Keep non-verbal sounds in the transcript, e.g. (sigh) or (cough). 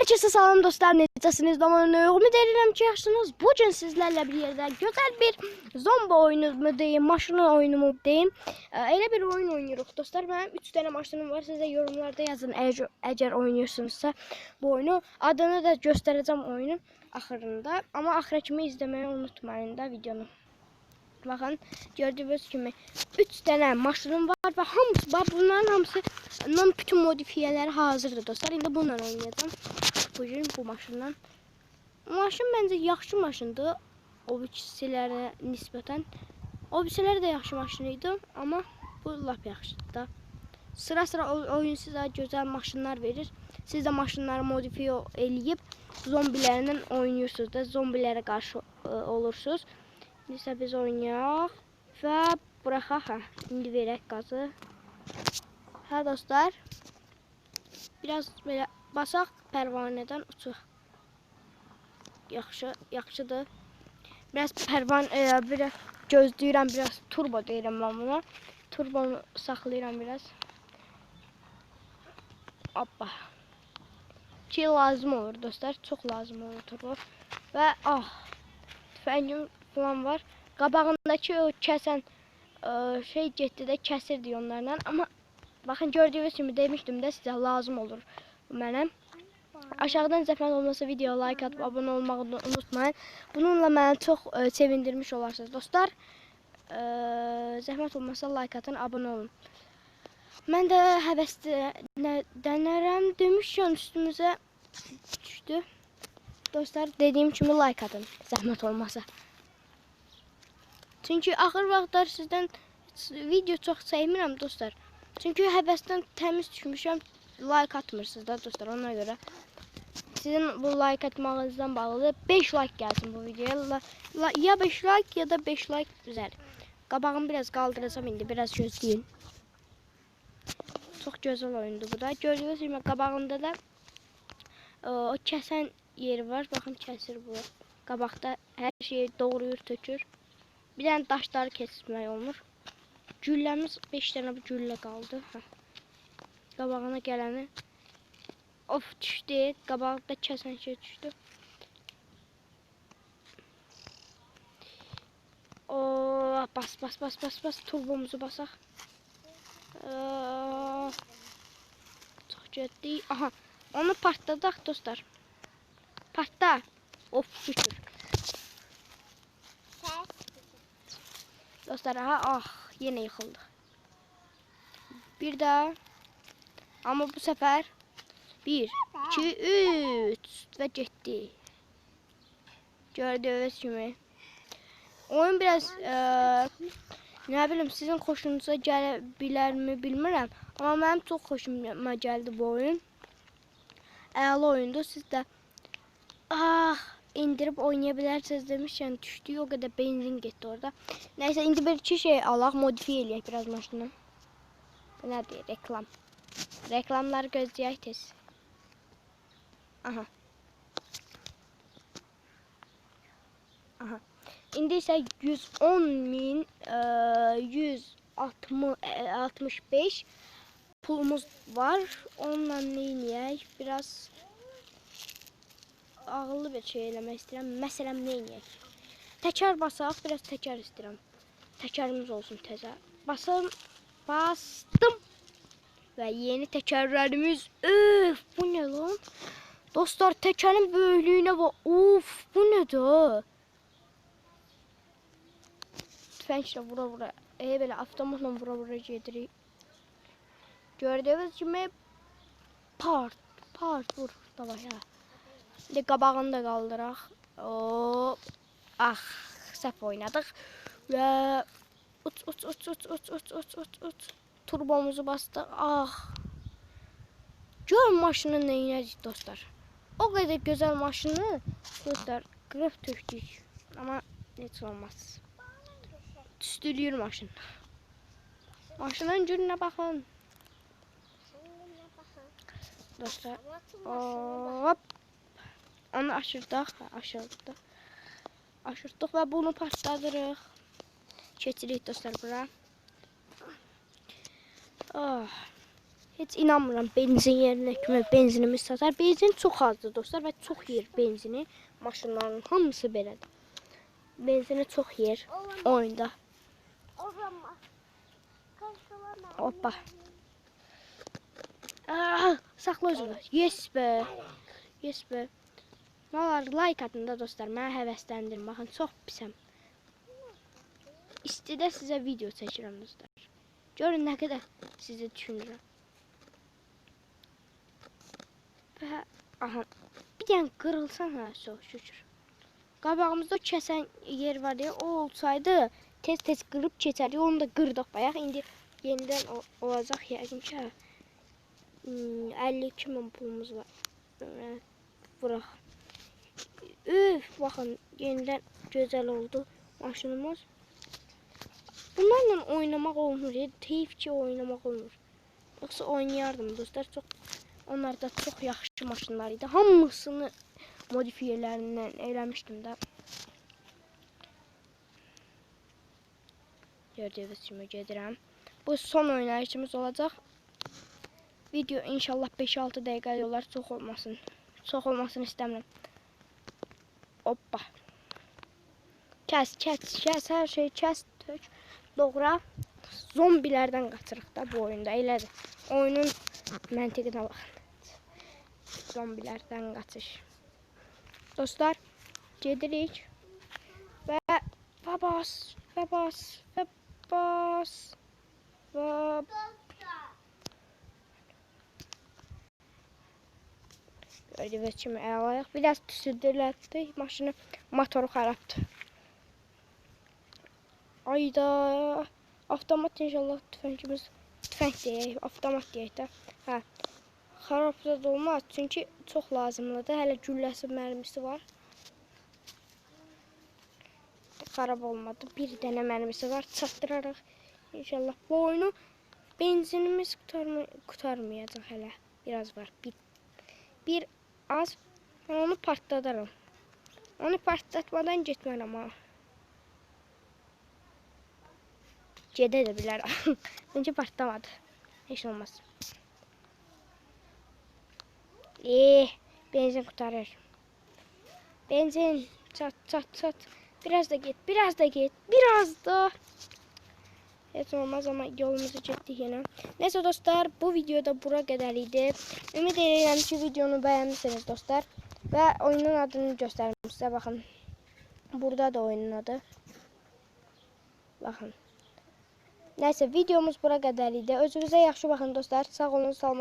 Herkese salam dostlar. Necəsiniz? Damanın ümid edirəm ki, yaxşısınız. Bu sizlərlə bir yerdə gözəl bir zombi oyunu mu deyim, maşının oyunu mu deyim. Elə bir oyun oynayırıq dostlar. Mənim 3 dənə maşınım var. Siz də yorumlarda yazın əgər oynayırsınızsa bu oyunu. Adını da göstərəcəm oyunun axırında. Amma axıra kimi izləməyi unutmayın da videonu. Baxın, gördüyünüz kimi 3 dənə maşınım var və hamısı var. Bunların hamısı bunun bütün modifiyələri hazırdır dostlar. İndi bununla oynayacağam. Bugün bu maşından. Maşın məncə yaxşı maşındır. O birisilərə nisbətən. O birisilər də yaxşı maşın idi, bu lap yaxşıdır da. Sıra sıra oy- oyun sizə gözəl maşınlar verir. Siz də maşınları modifiyə eləyib zombilərlə oynayırsınız da, zombilərə qarşı ə, olursunuz. İndi isə biz oynayaq və buraxaq. Hə, indi verək qazı. Hə dostlar. Biraz belə basaq pərvanədən uçuq. Yaxşı, yaxşıdır. Biraz pərvan e, biraz gözləyirəm, biraz turbo deyirəm mən buna. Turbonu saxlayıram biraz. Hoppa. Ki lazım olur dostlar, çox lazım olur turbo. Və ah, tüfəngim falan var. Qabağındakı o kəsən ə, şey getdi də kəsirdi onlarla, amma baxın gördüyünüz kimi demişdim də sizə lazım olur mənə. Aşağıdan zəhmət olmasa video like atıb abunə olmağı unutmayın. Bununla məni çox ə, sevindirmiş olarsınız dostlar. Ə, zəhmət olmasa like atın, abunə olun. Mən də həvəslənərəm demişkən üstümüzə düşdü. Dostlar dediyim kimi like atın, zəhmət olmasa. Çünki axır vaxtlar sizdən video çox sevmirəm dostlar. Çünki həvəsdən təmiz düşmüşəm, like atmırsınız da dostlar ona görə. Sizin bu like atmağınızdan bağlıdır. 5 like gəlsin bu videoya. Ya 5 like ya da 5 like güzel. Qabağımı biraz qaldıracağam indi, biraz gözləyin. Çox gözəl oyundur bu da. Gördüyünüz kimi qabağında da ə, o kəsən yeri var. Baxın kəsir bu. Qabaqda hər şeyi doğrayır, tökür. Bir dənə daşları kesmək olmur. Gülləmiz 5 dənə bu güllə qaldı. Hə. Qabağına gələni Of düşdü. Qabaqda kəsən şey düşdü. O bas bas bas bas bas turbomuzu basaq. Aa, Çox getdi. Aha, onu partladaq dostlar. Partla. Of şükür. Dostlar aha ah yine yıkıldı. Bir daha. Ama bu sefer 1, 2, 3 ve gitti. Gördüğünüz kimi. Oyun biraz e, nə bilim sizin xoşunuza gələ bilərmi bilmirəm, amma mənim çox xoşuma gəldi bu oyun. Əla oyundur. Siz də ah indirib oynaya bilərsiniz demişkən düşdü o qədər benzin getdi orada. Nəysə indi bir şey alaq, modifiyə eləyək biraz maşını. Bu nədir? Reklam. Reklamları gözləyək tez. Aha. Aha. İndi isə 110 min eee, 160 e, 65 pulumuz var. Onunla nə edək? Biraz ağıllı bir şey eləmək istəyirəm. Məsələn, nə edək? Təkər basaq, biraz təkər istəyirəm. Təkərimiz olsun təzə. Basım, bastım. Və yeni təkərlərimiz. Öf, bu nə lan? Dostlar, təkərin böyüklüyünə bax. Of, bu nədir? Tüfənglə vura vura. E belə avtomatla vura vura gedirik. Gördüyünüz kimi part, part vur. Davay ha. İndi qabağını da qaldıraq. Hop. Ah, səhv oynadıq. Və uç uç uç uç uç uç uç uç uç. Turbomuzu bastıq. Ah. Gör maşını nə edəcək dostlar. O qədər gözəl maşını dostlar qırıb tökdük. Amma heç olmaz. Tüstülüyür maşın. Maşının gününə baxın. Dostlar. Hop. Onu aşırdıq, aşırdıq. Aşırdıq və bunu partladırıq. Keçirik dostlar bura. Oh. Heç inanmıram benzin yerinə kimi benzinimiz satar. Benzin çox azdır dostlar və çox yer benzini. Maşınların hamısı belədir. Benzini çox yer oyunda. Hoppa. Aa, saxla özünü. Yes be. Yes be. Nə like atın da dostlar. Mənə həvəsləndirin. Baxın çox pisəm. İstidə sizə video çəkirəm dostlar. Görün nə qədər sizi düşünürəm. Və aha bir dənə qırılsan hə, çox şükür. Qabağımızda kəsən yer var deyə o olsaydı tez-tez qırıb keçərdik. Onu da qırdıq bayaq. İndi yenidən o, olacaq yəqin ki. Hmm, 52 min pulumuz var. Bırak. Üf, bakın yeniden güzel oldu maşınımız. Bunlarla oynamak olmur. Ya, oynamak olmur. Yoksa oynayardım dostlar. Çok onlar da çok yaxşı maşınlar idi. Hamısını modifiyelerinden eləmişdim də. Gördüyünüz kimi gedirəm. Bu son oynayışımız olacaq. Video inşallah 5-6 dəqiqə olar, çox olmasın. Çox olmasını istəmirəm. Hoppa. Kəs, kəs, kəs, hər şey kəs, tök, doğra. Zombilərdən qaçırıq da bu oyunda, elədir. Oyunun məntiqinə baxın. Zombilərdən qaçış. Dostlar, gedirik. Və və bas, və bas, Gördüğünüz kimi əlayıq. Biraz tüsürdülərdi maşını. Motoru xarabdır. Ayda. Avtomat inşallah tüfəngimiz tüfəng deyək, avtomat deyək də. Hə. Xarab da olmaz çünki çox lazımlıdır. Hələ gülləsi, mərmisi var. Xarab olmadı. Bir dənə mərmisi var. Çatdırarıq inşallah bu oyunu. Benzinimiz qutarma qutarmayacaq hələ. Biraz var. Bir bir az ben onu partladarım. Onu partlatmadan gitmərəm ha. Gedə də bilərəm. (laughs) Bence partlamadı. Heç olmaz. Eh, benzin kurtarır. Benzin çat çat çat. Biraz da git, biraz da git, biraz da. Heç olmaz ama yolumuzu çektik yine. Neyse dostlar bu videoda bura kadar idi. Ümid edirəm ki videonu beğenmişsiniz dostlar. Ve oyunun adını göstereyim size bakın. Burada da oyunun adı. Bakın. Neyse videomuz bura kadar idi. Özünüze yaxşı bakın dostlar. Sağ olun, salamat